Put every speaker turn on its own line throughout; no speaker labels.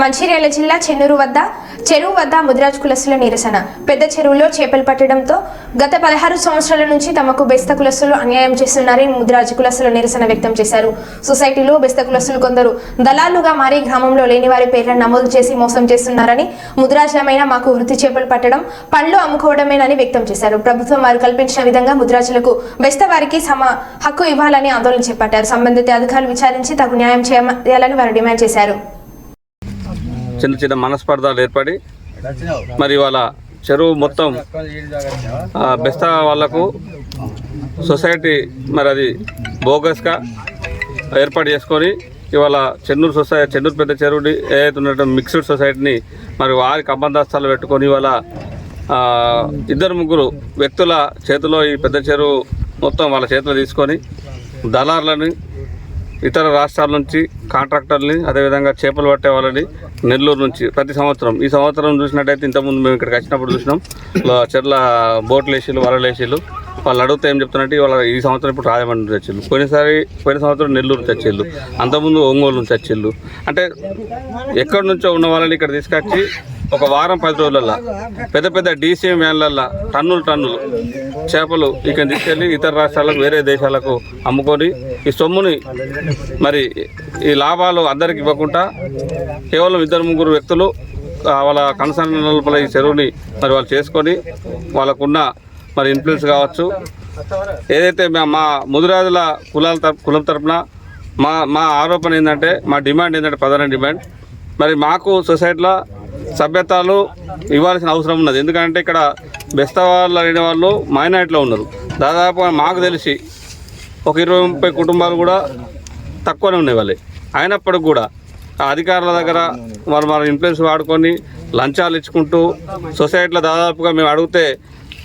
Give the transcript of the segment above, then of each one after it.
మంచిర్యాల జిల్లా చెన్నూరు వద్ద చెరువు వద్ద ముదిరాజ్ కులస్తుల నిరసన. పెద్ద చెరువులో చేపలు పట్టడంతో గత పదహారు సంవత్సరాల నుంచి తమకు బెస్త కులస్తులు అన్యాయం చేస్తున్నారని ముదిరాజ్ కులస్తుల నిరసన వ్యక్తం చేశారు. సొసైటీలో బెస్త కులస్తులు కొందరు దళాలుగా మారి గ్రామంలో లేని వారి పేర్లను నమోదు చేసి మోసం చేస్తున్నారని ముదిరాజులమైన మాకు వృత్తి చేపలు పట్టడం పండ్లు అమ్ముకోవడమేనని వ్యక్తం చేశారు. ప్రభుత్వం వారు కల్పించిన విధంగా ముద్రాజులకు బెస్త వారికి సమ హక్కు ఇవ్వాలని ఆందోళన చేపట్టారు. సంబంధిత అధికారులు విచారించి తగు న్యాయం చేయాలని వారు డిమాండ్ చేశారు.
చిన్న చిన్న మనస్పర్ధాలు ఏర్పడి మరి వాళ్ళ చెరువు మొత్తం బెస్తా వాళ్ళకు సొసైటీ మరి అది బోగస్గా ఏర్పాటు చేసుకొని ఇవాళ చెన్నూరు సొసైటీ చెన్నూరు పెద్ద చెరువుని ఏదైతే ఉన్నట్టు మిక్స్డ్ సొసైటీని మరి వారికి అబంధాస్తాలు పెట్టుకొని ఇవాళ ఇద్దరు ముగ్గురు వ్యక్తుల చేతిలో ఈ పెద్ద చెరువు మొత్తం వాళ్ళ చేతిలో తీసుకొని దళారులని ఇతర రాష్ట్రాల నుంచి కాంట్రాక్టర్ని అదేవిధంగా చేపలు పట్టే వాళ్ళని నెల్లూరు నుంచి ప్రతి సంవత్సరం. ఈ సంవత్సరం చూసినట్టయితే ఇంతకుముందు మేము ఇక్కడికి వచ్చినప్పుడు చూసినాం. చెర్ల బోట్లు వేసిలు వలలు వేసిలు వాళ్ళు అడిగితే ఏం చెప్తున్నట్టు వాళ్ళ ఈ సంవత్సరం ఇప్పుడు రాజమండ్రి తెచ్చిళ్ళు పోయినసారి పోయిన సంవత్సరం నెల్లూరు తెచ్చిళ్ళు అంతకుముందు ఒంగోలు నుంచి తెచ్చిళ్ళు అంటే ఎక్కడి నుంచో ఉన్న వాళ్ళని ఇక్కడ తీసుకొచ్చి ఒక వారం పది రోజులల్లో పెద్ద పెద్ద డీసీఎం వ్యాన్లల్లో టన్నులు టన్నులు చేపలు ఇక్కడ తీసుకెళ్ళి ఇతర రాష్ట్రాలకు వేరే దేశాలకు అమ్ముకొని ఈ సొమ్ముని మరి ఈ లాభాలు అందరికి ఇవ్వకుండా కేవలం ఇద్దరు ముగ్గురు వ్యక్తులు వాళ్ళ కన్సర్న్ లోపల ఈ చెరువుని మరి వాళ్ళు చేసుకొని వాళ్ళకున్న మరి ఇన్ఫ్లుయెన్స్ కావచ్చు. ఏదైతే మా- మా కులాల కులం తరపున మా మా ఆరోపణ ఏంటంటే మా డిమాండ్ ఏంటంటే ప్రధాన డిమాండ్. మరి మాకు సొసైటీలో సభ్యతలు ఇవ్వాల్సిన అవసరం ఉన్నది. ఎందుకంటే ఇక్కడ బెస్తవాళ్ళు అనే వాళ్ళు మైనారిటీలో ఉన్నారు. దాదాపు మాకు తెలిసి ఒక ఇరవై ముప్పై కుటుంబాలు కూడా తక్కువనే ఉన్నాయి వాళ్ళే. అయినప్పటికి కూడా ఆ అధికారుల దగ్గర మరి మన ఇన్ఫ్లుయెన్స్ వాడుకొని లంచాలు ఇచ్చుకుంటూ సొసైటీలో దాదాపుగా మేము అడిగితే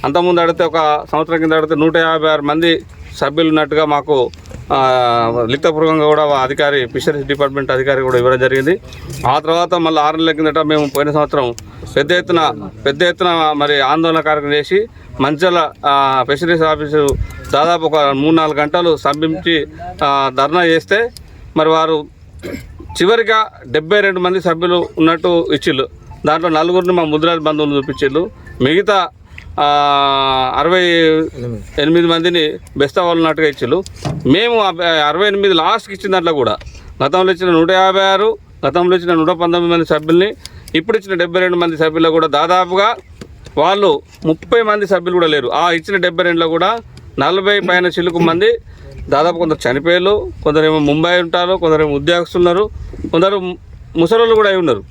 అంతకుముందు అడిగితే ఒక సంవత్సరం కింద అడిగితే నూట యాభై ఆరు మంది సభ్యులు ఉన్నట్టుగా మాకు లిఖితపూర్వకంగా కూడా అధికారి ఫిషరీస్ డిపార్ట్మెంట్ అధికారి కూడా ఇవ్వడం జరిగింది. ఆ తర్వాత మళ్ళీ ఆరు నెలల కిందట మేము పోయిన సంవత్సరం పెద్ద ఎత్తున పెద్ద ఎత్తున మరి ఆందోళన కార్యక్రమం చేసి మంచల ఫిషరీస్ ఆఫీసు దాదాపు ఒక మూడు నాలుగు గంటలు స్తంభించి ధర్నా చేస్తే మరి వారు చివరిగా డెబ్బై రెండు మంది సభ్యులు ఉన్నట్టు ఇచ్చిళ్ళు. దాంట్లో నలుగురిని మా ముద్రాజ్ బంధువులు చూపించిళ్ళు. మిగతా అరవై ఎనిమిది మందిని బెస్తా వాళ్ళు ఉన్నట్టుగా ఇచ్చిళ్ళు మేము అరవై ఎనిమిది లాస్ట్కి ఇచ్చిన దాంట్లో కూడా గతంలో ఇచ్చిన నూట యాభై ఆరు గతంలో ఇచ్చిన నూట పంతొమ్మిది మంది సభ్యుల్ని ఇప్పుడు ఇచ్చిన డెబ్బై రెండు మంది సభ్యుల్లో కూడా దాదాపుగా వాళ్ళు ముప్పై మంది సభ్యులు కూడా లేరు. ఆ ఇచ్చిన డెబ్బై రెండులో కూడా నలభై పైన చిలుకు మంది దాదాపు కొందరు చనిపోయారు కొందరేమో ముంబై ఉంటారు కొందరేమో ఉద్యోగస్తులు ఉన్నారు కొందరు ముసలోళ్ళు కూడా అయి ఉన్నారు.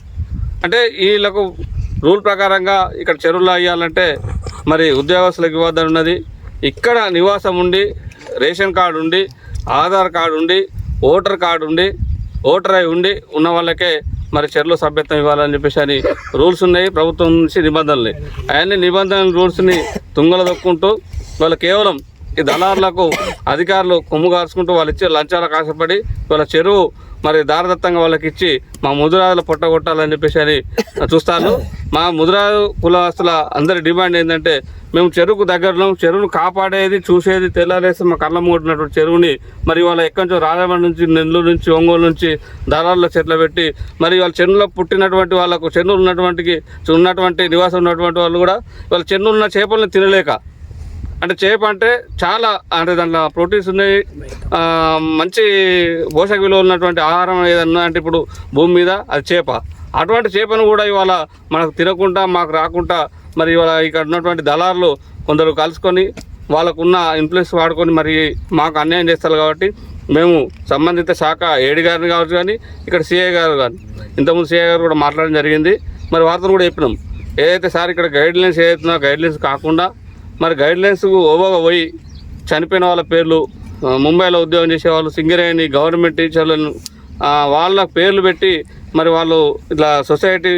అంటే వీళ్ళకు రూల్ ప్రకారంగా ఇక్కడ చెరువులు అయ్యాలంటే మరి ఉద్యోగస్తులకు ఇవ్వద్దని ఉన్నది. ఇక్కడ నివాసం ఉండి రేషన్ కార్డు ఉండి ఆధార్ కార్డు ఉండి ఓటర్ కార్డు ఉండి ఓటర్ అయి ఉండి ఉన్న వాళ్ళకే మరి చెర్లో సభ్యత్వం ఇవ్వాలని చెప్పేసి అని రూల్స్ ఉన్నాయి. ప్రభుత్వం నుంచి నిబంధనలు అవన్నీ నిబంధనల రూల్స్ని తుంగల దొక్కుంటూ వాళ్ళు కేవలం ఈ దళారులకు అధికారులు కొమ్ము కాల్చుకుంటూ వాళ్ళు ఇచ్చే లంచాలకు ఆశపడి వాళ్ళ చెరువు మరి దారదత్తంగా వాళ్ళకి ఇచ్చి మా ముదురాజుల పొట్టగొట్టాలని చెప్పేసి అని చూస్తాను. మా ముదురాజు కులస్తుల అందరి డిమాండ్ ఏంటంటే మేము చెరువుకు దగ్గరలో చెరువును కాపాడేది చూసేది తెల్లారేసి మా కళ్ళ మూడినటువంటి చెరువుని మరి వాళ్ళ ఎక్కడి నుంచో రాజమండ్రి నుంచి నెల్లూరు నుంచి ఒంగోలు నుంచి దళారుల చెట్లు పెట్టి మరి వాళ్ళ చెన్నులో పుట్టినటువంటి వాళ్ళకు చెన్నులు ఉన్నటువంటి ఉన్నటువంటి నివాసం ఉన్నటువంటి వాళ్ళు కూడా వాళ్ళ చెన్నులు ఉన్న చేపలను తినలేక అంటే చేప అంటే చాలా అంటే దాంట్లో ప్రోటీన్స్ ఉన్నాయి. మంచి పోషక విలువ ఉన్నటువంటి ఆహారం ఏదన్నా అంటే ఇప్పుడు భూమి మీద అది చేప. అటువంటి చేపను కూడా ఇవాళ మనకు తినకుండా మాకు రాకుండా మరి ఇవాళ ఇక్కడ ఉన్నటువంటి దళారులు కొందరు కలుసుకొని వాళ్ళకున్న ఇన్ఫ్లుయెన్స్ వాడుకొని మరి మాకు అన్యాయం చేస్తారు కాబట్టి మేము సంబంధిత శాఖ ఏడి గారిని కావచ్చు కానీ ఇక్కడ సిఐ గారు కానీ ఇంతకుముందు సిఐ గారు కూడా మాట్లాడడం జరిగింది. మరి వార్తలు కూడా చెప్పినాం. ఏదైతే సార్ ఇక్కడ గైడ్లైన్స్ ఏదైతే గైడ్లైన్స్ కాకుండా మరి గైడ్ లైన్స్ ఓవోగా పోయి చనిపోయిన వాళ్ళ పేర్లు ముంబైలో ఉద్యోగం చేసేవాళ్ళు సింగరేణి గవర్నమెంట్ టీచర్లను వాళ్ళ పేర్లు పెట్టి మరి వాళ్ళు ఇట్లా సొసైటీ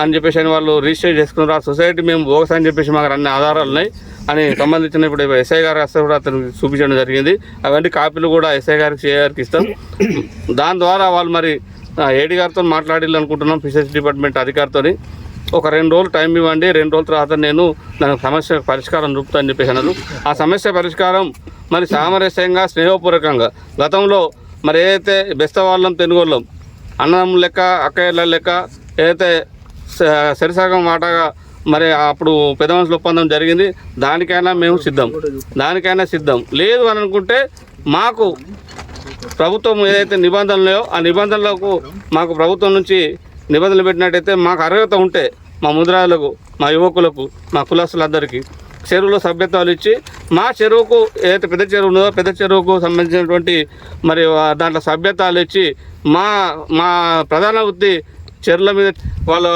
అని చెప్పేసి అని వాళ్ళు రిజిస్టర్ చేసుకున్నారు. ఆ సొసైటీ మేము బోగస్ అని చెప్పేసి మాకు అన్ని ఆధారాలు ఉన్నాయి. అని సంబంధించిన ఇప్పుడు ఎస్ఐ గారు వస్తే కూడా అతను చూపించడం జరిగింది. అవన్నీ కాపీలు కూడా ఎస్ఐ గారికి సిఐ గారికి ఇస్తాం. దాని ద్వారా వాళ్ళు మరి ఏడి గారితో మాట్లాడాలి అనుకుంటున్నాం ఫిషరీస్ డిపార్ట్మెంట్ అధికారితోని. ఒక రెండు రోజులు టైం ఇవ్వండి రెండు రోజుల తర్వాత నేను దానికి సమస్య పరిష్కారం చూపుతా అని చెప్పేసి అన్నారు. ఆ సమస్య పరిష్కారం మరి సామరస్యంగా స్నేహపూర్వకంగా గతంలో మరి ఏదైతే బెస్తవాళ్ళం తెనుగోళ్ళం అన్నం లెక్క అక్కయ్యల లెక్క ఏదైతే స- సరిసగం వాటాగా మరి అప్పుడు పెద్ద మనుషుల ఒప్పందం జరిగింది దానికైనా మేము సిద్ధం. దానికైనా సిద్ధం. లేదు అని అనుకుంటే మాకు ప్రభుత్వం ఏదైతే నిబంధనలు ఆ నిబంధనలకు మాకు ప్రభుత్వం నుంచి నిబంధనలు పెట్టినట్టయితే మాకు అర్హత ఉంటే మా ముద్రాలకు మా యువకులకు మా కులాసులందరికీ చెరువులో సభ్యత్వాలు ఇచ్చి మా చెరువుకు ఏదైతే పెద్ద చెరువు ఉన్నదో పెద్ద చెరువుకు సంబంధించినటువంటి మరి దాంట్లో సభ్యత్వాలు ఇచ్చి మా మా ప్రధాన వృత్తి చెరువుల మీద వాళ్ళ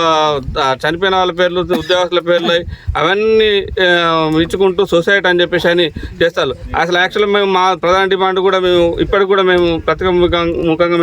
చనిపోయిన వాళ్ళ పేర్లు ఉద్యోగస్తుల పేర్లు అవన్నీ ఇచ్చుకుంటూ సొసైటీ అని చెప్పేసి అని చేస్తారు. అసలు యాక్చువల్గా మేము మా ప్రధాన డిమాండ్ కూడా మేము ఇప్పటికి కూడా మేము ప్రతిక ముఖంగా